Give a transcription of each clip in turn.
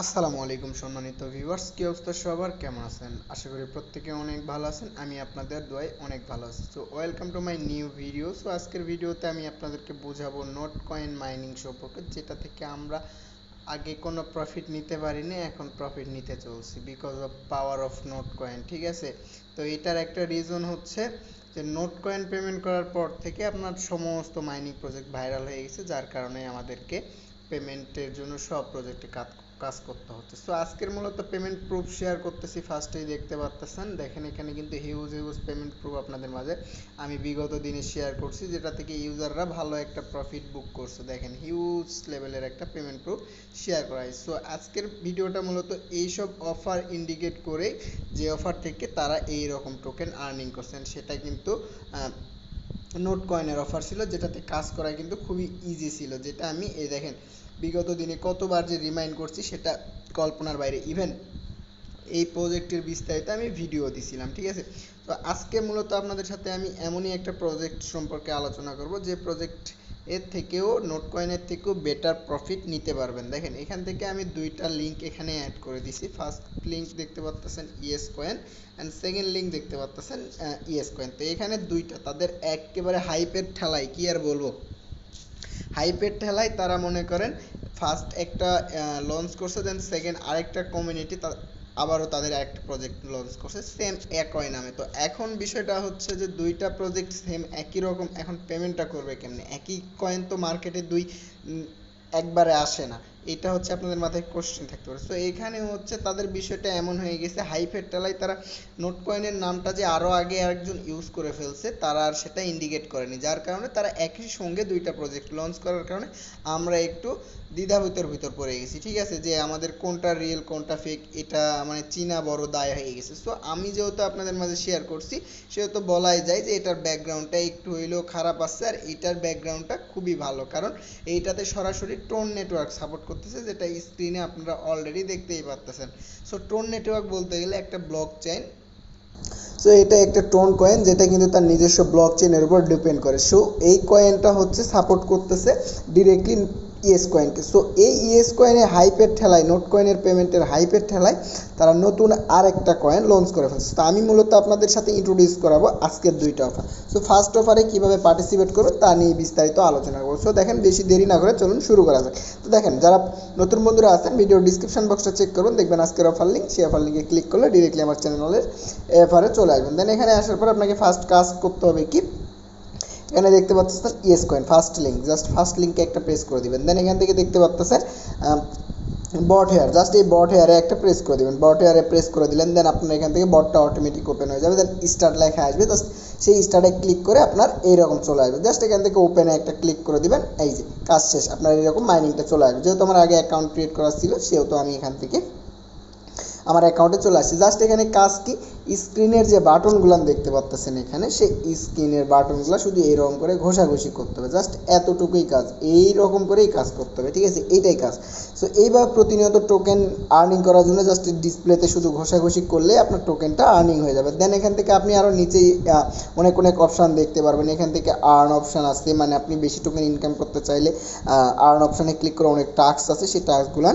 আসসালামু আলাইকুম সম্মানিত ভিউয়ার্স কি অবস্থা সবার? কেমন আছেন? আশা করি প্রত্যেকে অনেক ভালো আছেন, আমি আপনাদের দোয়ায় অনেক ভালো আছি। So welcome to my new video so আজকের ভিডিওতে আমি আপনাদেরকে বোঝাবো নোট কয়েন মাইনিং সম্পর্কে, যেটা থেকে আমরা আগে কোনো প্রফিট নিতে পারিনি, এখন প্রফিট নিতে চলছি because of power of Not coin ঠিক আছে? তো এটার একটা রিজন হচ্ছে যে নোট কয়েন পেমেন্ট করার পর থেকে আপনার সমস্ত মাইনিং প্রজেক্ট ভাইরাল হয়ে গেছে, যার কারণে আমাদেরকে পেমেন্টের জন্য সব প্রজেক্টে কাজ কাজ করতে হচ্ছে। সো আজকের মূলত পেমেন্ট প্রুফ শেয়ার করতেছি ফার্স্টেই দেখতে পাচ্তেছেন দেখেন এখানে কিন্তু হিউজ হিউজ পেমেন্ট প্রুফ আপনাদের মাঝে আমি বিগত দিনে শেয়ার করছি, যেটা থেকে ইউজাররা ভালো একটা প্রফিট বুক করছে। দেখেন হিউজ লেভেলের একটা পেমেন্ট প্রুফ শেয়ার করা হয় সো আজকের ভিডিওটা মূলত এইসব অফার ইন্ডিকেট করে যে অফার থেকে তারা এই রকম টোকেন আর্নিং করছেন। সেটা কিন্তু নোট কয়েনের অফার ছিল, যেটাতে কাজ করা কিন্তু খুবই ইজি ছিল। যেটা আমি, এই দেখেন বিগত দিনে কতবার যে রিমাইন্ড করছি সেটা কল্পনার বাইরে। ইভেন এই প্রজেক্টের বিস্তারিত আমি ভিডিও দিছিলাম, ঠিক আছে? তো আজকে মূলত আপনাদের সাথে আমি এমনই একটা প্রজেক্ট সম্পর্কে আলোচনা করব, যে প্রজেক্ট এর থেকেও নোট কয়েনের থেকেও বেটার প্রফিট নিতে পারবেন। দেখেন, এখান থেকে আমি দুইটা লিঙ্ক এখানে অ্যাড করে দিছি। ফার্স্ট লিঙ্ক দেখতে পাচ্ছেন ES coin and second link দেখতে পাচ্ছেন ইএস কয়েন তো এখানে দুইটা, তাদের একেবারে হাইপের ঠেলায়, কি আর বলব? হাইপের ঠেলায় তারা মনে করেন ফার্স্ট একটা লঞ্চ করছে দেন সেকেন্ড আরেকটা কমিউনিটি আবারও তাদের একটা প্রজেক্ট লঞ্চ করছে সেম একই নামে। তো এখন বিষয়টা হচ্ছে যে দুইটা প্রজেক্ট সেম একই রকম, এখন পেমেন্টটা করবে কেমনে? একই কয়েন তো মার্কেটে দুই একবারে আসে না। এটা হচ্ছে আপনাদের মাথায় কোশ্চেন থাকতে পারে। সো এখানে হচ্ছে তাদের বিষয়টা এমন হয়ে গেছে হাইফের টেলায় তারা নোট কয়েনের নামটা যে আরও আগে একজন ইউজ করে ফেলছে, তারা আর সেটা ইন্ডিকেট করেনি। যার কারণে তারা একই সঙ্গে দুইটা প্রজেক্ট লঞ্চ করার কারণে আমরা একটু দ্বিধা ভিতর ভিতর পড়ে গেছি। ঠিক আছে? যে আমাদের কোনটা রিয়েল কোনটা ফেক এটা মানে চীনা বড় দায় হয়ে গেছে। সো আমি যেহেতু আপনাদের মাঝে শেয়ার করছি, সেহেতু বলাই যায় যে এটার ব্যাকগ্রাউন্ডটা একটু হইলেও খারাপ আসছে আর এটার ব্যাকগ্রাউন্ডটা খুবই ভালো। কারণ এইটাতে সরাসরি টোন নেটওয়ার্ক সাপোর্ট করতেছে, যেটা স্ক্রিনে আপনারা অলরেডি দেখতেই পারতেছেন। সো টোন নেটওয়ার্ক বলতে গেলে একটা ব্লক চেইন সো এটা একটা টোন কয়েন যেটা কিন্তু তার নিজস্ব ব্লক চেনের উপর ডিপেন্ড করে। সো এই কয়েনটা হচ্ছে সাপোর্ট করতেছে ডিরেক্টলি ইএস কয়েনকে সো এই ইএস কয়েনের হাইপের ঠেলায় নোট কয়েনের পেমেন্টের হাইপের ঠেলায় তারা নতুন আর একটা কয়েন লঞ্চ করে ফেলছে। তো আমি মূলত আপনাদের সাথে ইন্ট্রোডিউস করাবো আজকের দুইটা অফার সো ফার্স্ট অফারে কীভাবে পার্টিসিপেট করবে তা নিয়ে বিস্তারিত আলোচনা করব। সো দেখেন বেশি দেরি না করে চলুন শুরু করা যাক। তো দেখেন, যারা নতুন বন্ধুরা আছেন ভিডিও ডিসক্রিপশন বক্সটা চেক করুন, দেখবেন আজকের অফার লিঙ্ক সেই অফার লিঙ্কে ক্লিক করলে ডিরেক্টলি আমার চ্যানেলের অফারে চলে আসবেন। দেন এখানে আসার পর আপনাকে ফার্স্ট কাজ করতে হবে কি? এখানে দেখতে পাচ্ছেন yes coin first link just first লিঙ্কে একটা প্রেস করে দিবেন। দেন এখান থেকে দেখতে পাচ্ছেন বট হেয়ার জাস্ট এই বট হেয়ারে একটা প্রেস করে দিবেন। বট হেয়ারে প্রেস করে দিলেন দেন আপনার এখান থেকে বটটা অটোমেটিক ওপেন হয়ে যাবে। দেন স্টার্ট লেখা আসবে জাস্ট সেই স্টার্টে ক্লিক করে আপনার এইরকম চলে আসবে। জাস্ট এখান থেকে ওপেনে একটা ক্লিক করে দিবেন, এই যে, কাজ শেষ। আপনার এরকম মাইনিংটা চলে আসবে। যেহেতু আমার আগে অ্যাকাউন্ট ক্রিয়েট করা ছিল, সেহেতু আমি এখান থেকে আমার অ্যাকাউন্টে চলে আসছে। জাস্ট এখানে কাজ কি? স্ক্রিনের যে বাটনগুলো দেখতে পাচ্ছেন এখানে, সেই স্ক্রিনের বাটনগুলো শুধু এইরকম করে ঘষাঘষি করতে হবে। জাস্ট এতটুকুই কাজ এই রকম করেই কাজ করতে হবে, ঠিক আছে? এইটাই কাজ। সো এইভাবে প্রতিনিয়ত টোকেন আর্নিং করার জন্য জাস্ট ডিসপ্লেতে শুধু ঘষাঘষি করলে আপনার টোকেনটা আর্নিং হয়ে যাবে। দেন এখান থেকে আপনি আরও নিচেই অনেক অনেক অপশান দেখতে পারবেন। এখান থেকে আর্ন অপশান আছে মানে আপনি বেশি টোকেন ইনকাম করতে চাইলে আর্ন অপশানে ক্লিক করে অনেক টাস্ক আছে, সেই টাস্কগুলো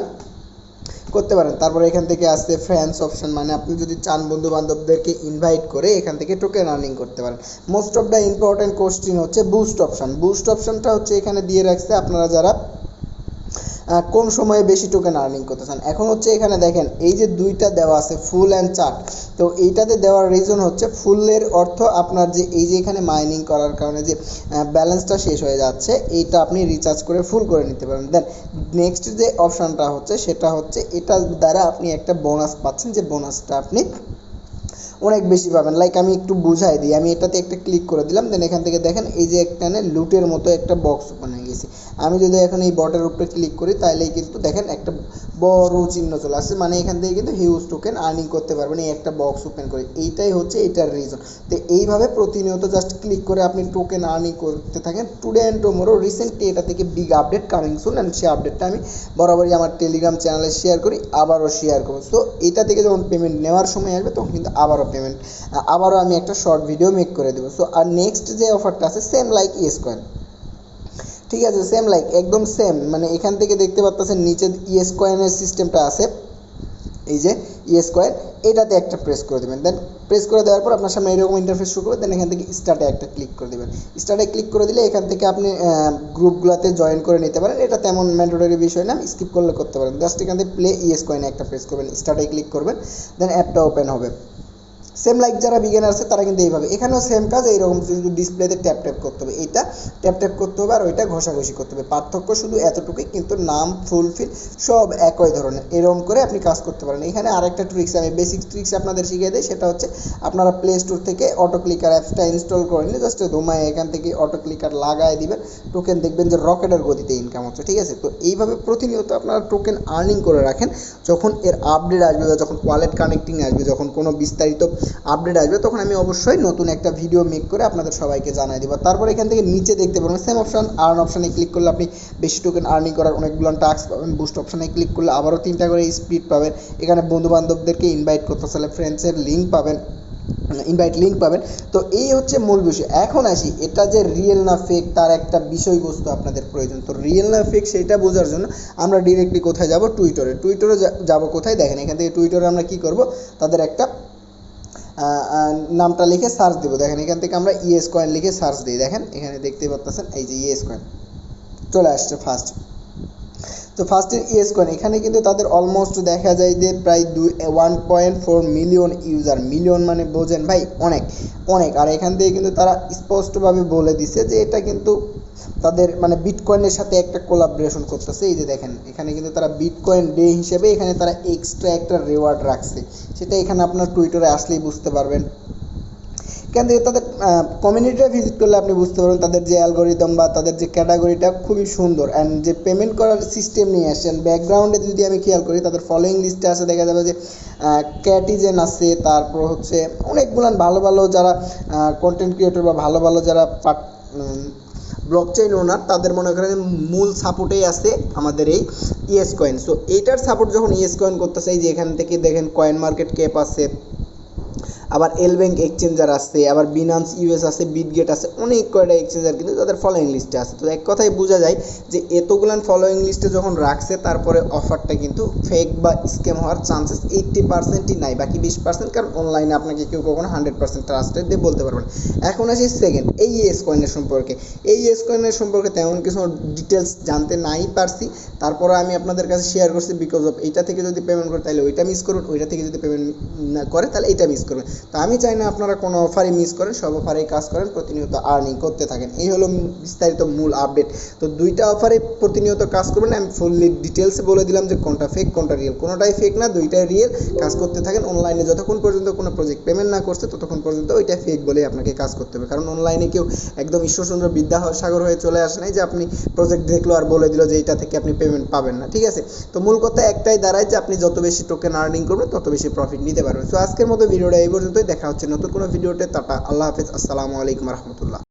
করতে পারেন। তারপরে এখান থেকে আসছে ফ্রেন্ডস অপশন মানে আপনি যদি চান বন্ধু বান্ধবদেরকে ইনভাইট করে এখান থেকে টোকেন আর্নিং করতে পারেন। Most of the important question হচ্ছে বুস্ট অপশন বুস্ট অপশনটা হচ্ছে এখানে দিয়ে রাখছে আপনারা যারা কম সময়ে বেশি টোকেন আর্নিং করতে চান এখন হচ্ছে এখানে দেখেন, এই যে দুইটা দেওয়া আছে ফুল অ্যান্ড চার্ট তো এইটাতে দেওয়ার রিজন হচ্ছে ফুলের অর্থ আপনার যে এই যে এখানে মাইনিং করার কারণে যে ব্যালেন্সটা শেষ হয়ে যাচ্ছে, এইটা আপনি রিচার্জ করে ফুল করে নিতে পারেন। দেন নেক্সট যে অপশানটা হচ্ছে, সেটা হচ্ছে এটা দ্বারা আপনি একটা বোনাস পাচ্ছেন, যে বোনাসটা আপনি অনেক বেশি পাবেন। লাইক আমি একটু বুঝাই দিই, আমি এটাতে একটা ক্লিক করে দিলাম দেন এখান থেকে দেখেন, এই যে এখানে লুটের মতো একটা বক্স ওপেন গেছে। আমি যদি এখন এই বটের উপরে ক্লিক করি তাহলেই কিন্তু দেখেন একটা বড় চিহ্ন চলে আসছে। মানে এখান থেকে কিন্তু হিউজ টোকেন আর্নিং করতে পারবেন, এই একটা বক্স ওপেন করে। এইটাই হচ্ছে এটার রিজন তো এইভাবে প্রতিনিয়ত জাস্ট ক্লিক করে আপনি টোকেন আর্নিং করতে থাকেন। টুডে অ্যান্ড টুমোরো রিসেন্টলি এটা থেকে big update coming soon and সেই আপডেটটা আমি বরাবরই আমার টেলিগ্রাম চ্যানেলে শেয়ার করি, আবারও শেয়ার করব। সো এটা থেকে যখন পেমেন্ট নেওয়ার সময় আসবে, তখন কিন্তু আবারও পেমেন্ট আবারও আমি একটা শর্ট ভিডিও মেক করে দেবো। সো আর নেক্সট যে অফারটা আছে সেম লাইক ইয়েস কয়েন ঠিক আছে সেম লাইক একদম সেম মানে এখান থেকে দেখতে পাচ্ছেন নিচে ইএস কয়েনের সিস্টেমটা আছে, এই যে ইএস কয়েন এটাতে একটা প্রেস করে দেবেন। দেন প্রেস করে দেওয়ার পর আপনার সামনে এরকম ইন্টারফেস শুরু করবে দেন এখান থেকে স্টার্টে একটা ক্লিক করে দেবেন। স্টার্টে ক্লিক করে দিলে এখান থেকে আপনি গ্রুপগুলোতে জয়েন করে নিতে পারেন। এটা তেমন ম্যান্ডেটরি বিষয় না স্কিপ করলে করতে পারেন। জাস্ট এখান থেকে প্লে ইএস কয়েনে একটা প্রেস করবেন স্টার্টে ক্লিক করবেন দেন অ্যাপটা ওপেন হবে। সেম লাইক যারা বিগিনার আছে, তারা কিন্তু এইভাবে। এখানেও সেম কাজ, এইরকম শুধু ডিসপ্লেতে ট্যাপ ট্যাপ করতে হবে। এইটা ট্যাপ ট্যাপ করতে হবে আর ওইটা ঘষাঘষি করতে হবে। পার্থক্য শুধু এতটুকুই, কিন্তু নাম ফুলফিল সব একই ধরনের। এরকম করে আপনি কাজ করতে পারেন। এখানে আরেকটা ট্রিক্স আমি বেসিক ট্রিক্স আপনাদের শিখিয়ে দিই। সেটা হচ্ছে আপনারা প্লে স্টোর থেকে অটো ক্লিকার অ্যাপসটা ইনস্টল করে নিলে জাস্ট ধুমায় এখান থেকে অটো ক্লিকার লাগায় দিবেন। টোকেন দেখবেন যে রকেটের গতিতে ইনকাম হচ্ছে, ঠিক আছে? তো এইভাবে প্রতিনিয়ত আপনারা টোকেন আর্নিং করে রাখেন। যখন এর আপডেট আসবে বা যখন ওয়ালেট কানেক্টিং আসবে, যখন কোনো বিস্তারিত আপডেট আসবে, তখন আমি অবশ্যই নতুন একটা ভিডিও মেক করে আপনাদের সবাইকে জানাই দেবো। তারপর এখান থেকে নিচে দেখতে পারবেন সেম অপশান আর্ন অপশানে ক্লিক করলে আপনি বেশি টোকেন আর্নিং করার অনেকগুলো টাস্ক পাবেন। বুস্ট অপশানে ক্লিক করলে আবারও তিনটা করে স্পিড পাবেন। এখানে বন্ধু বান্ধবদেরকে ইনভাইট করতে চাইলে ফ্রেন্ডসের লিঙ্ক পাবেন। ইনভাইট লিঙ্ক পাবেন। তো এই হচ্ছে মূল বিষয়। এখন আসি, এটা যে রিয়েল না ফেক তার একটা বিষয়বস্তু আপনাদের প্রয়োজন। তো রিয়েল না ফেক সেটা বোঝার জন্য আমরা ডিরেক্টলি কোথায় যাব? টুইটারে টুইটারে যাব কোথায়? দেখেন, এখান থেকে টুইটারে আমরা কি করব? তাদের একটা নামটা লিখে সার্চ দেবো। দেখেন, এখান থেকে আমরা ইএস কয়েন লিখে সার্চ দিই। দেখেন, এখানে দেখতে পাচ্ছেন এই যে ইএস কয়েন চলে আসছে ফার্স্ট তো ফার্স্টের ইয়েস কয়েন এখানে কিন্তু তাদের অলমোস্ট দেখা যায় যে প্রায় দুই one point four million user million মানে বোঝেন ভাই, অনেক অনেক। আর এখান থেকে কিন্তু তারা স্পষ্টভাবে বলে দিছে যে এটা কিন্তু তাদের মানে বিটকয়েনের সাথে একটা কোলাবরেশন করতেছে। এই যে দেখেন, এখানে কিন্তু তারা বিটকয়েন ডে হিসেবে এখানে তারা এক্সট্রা একটা রেওয়ার্ড রাখছে। সেটা এখানে আপনার টুইটারে আসলেই বুঝতে পারবেন। এখান থেকে তাদের কমিউনিটিটা ভিজিট করলে আপনি বুঝতে পারবেন তাদের যে অ্যালগোরিদম বা তাদের যে ক্যাটাগরিটা খুবই সুন্দর অ্যান্ড যে পেমেন্ট করার সিস্টেম নিয়ে আসছেন ব্যাকগ্রাউন্ডে যদি আমি খেয়াল করি তাদের ফলোয়িং লিস্টে আছে দেখা যাবে যে ক্যাটিজেন আছে, তারপর হচ্ছে অনেকগুলো ভালো ভালো যারা কন্টেন্ট ক্রিয়েটর বা ভালো ভালো যারা পার্ট ব্লক চেইন ওনার তাদের মনে করেন মূল সাপোর্টেই আছে আমাদের এই ইএস কয়েন সো এইটার সাপোর্ট যখন ইএস কয়েন করতেছে, এই যে এখান থেকে দেখেন কয়েন মার্কেট ক্যাপ আছে আবার এল ব্যাংক এক্সচেঞ্জার আছে, আবার বিনান্স ইউএস আছে বিটগেট আছে, অনেক কয়টা এক্সচেঞ্জার কিন্তু তাদের ফলোয়িং লিস্টে আছে। তো এক কথায় বোঝা যায় যে এতগুলান ফলোয়িং লিস্টে যখন রাখছে, তারপরে অফারটা কিন্তু ফেক বা স্ক্যাম হওয়ার চান্সেস এইট্টি পার্সেন্টই নাই, বাকি বিশ পার্সেন্ট কারণ অনলাইনে আপনাকে কেউ কখনো হান্ড্রেড পার্সেন্ট ট্রাস্টেড দিয়ে বলতে পারবেন এখন আসি সেকেন্ড এই এস কয়েনের সম্পর্কে। এই এস কয়েনের সম্পর্কে তেমন কিছু ডিটেলস জানতে নাই পারছি। তারপরে আমি আপনাদের কাছে শেয়ার করছি বিকজ অফ এইটা থেকে যদি পেমেন্ট করে, তাহলে ওইটা মিস করুন, ওইটা থেকে যদি পেমেন্ট না করে, তাহলে এইটা মিস করবেন। তো আমি চাই না আপনারা কোনো অফারই মিস করেন, সব অফারেই কাজ করেন, প্রতিনিয়ত আর্নিং করতে থাকেন। এই হলো বিস্তারিত মূল আপডেট তো দুইটা অফারে প্রতিনিয়ত কাজ করবেন, আমি ফুললি ডিটেলসে বলে দিলাম যে কোনটা ফেক কোনটা রিয়েল কোনোটাই ফেক না, দুইটাই রিয়েল কাজ করতে থাকেন অনলাইনে যতক্ষণ পর্যন্ত কোনো প্রজেক্ট পেমেন্ট না করছে, ততক্ষণ পর্যন্ত ওইটা ফেক বলেই আপনাকে কাজ করতে হবে। কারণ অনলাইনে কেউ একদম ঈশ্বরচন্দ্র বিদ্যা সাগর হয়ে চলে আসে নাই যে আপনি প্রজেক্ট দেখল আর বলে দিল যে এইটা থেকে আপনি পেমেন্ট পাবেন না, ঠিক আছে? তো মূল কথা একটাই দাঁড়ায় যে আপনি যত বেশি টোকেন আর্নিং করবেন, তত বেশি প্রফিট নিতে পারবেন। সো আজকের মতো ভিডিওটা এই পর্যন্তই দেখা হচ্ছে নতুন কোনো ভিডিওতে। টাটা আল্লাহ হাফিজ আসসালামু আলাইকুম রহমতুল্লাহ।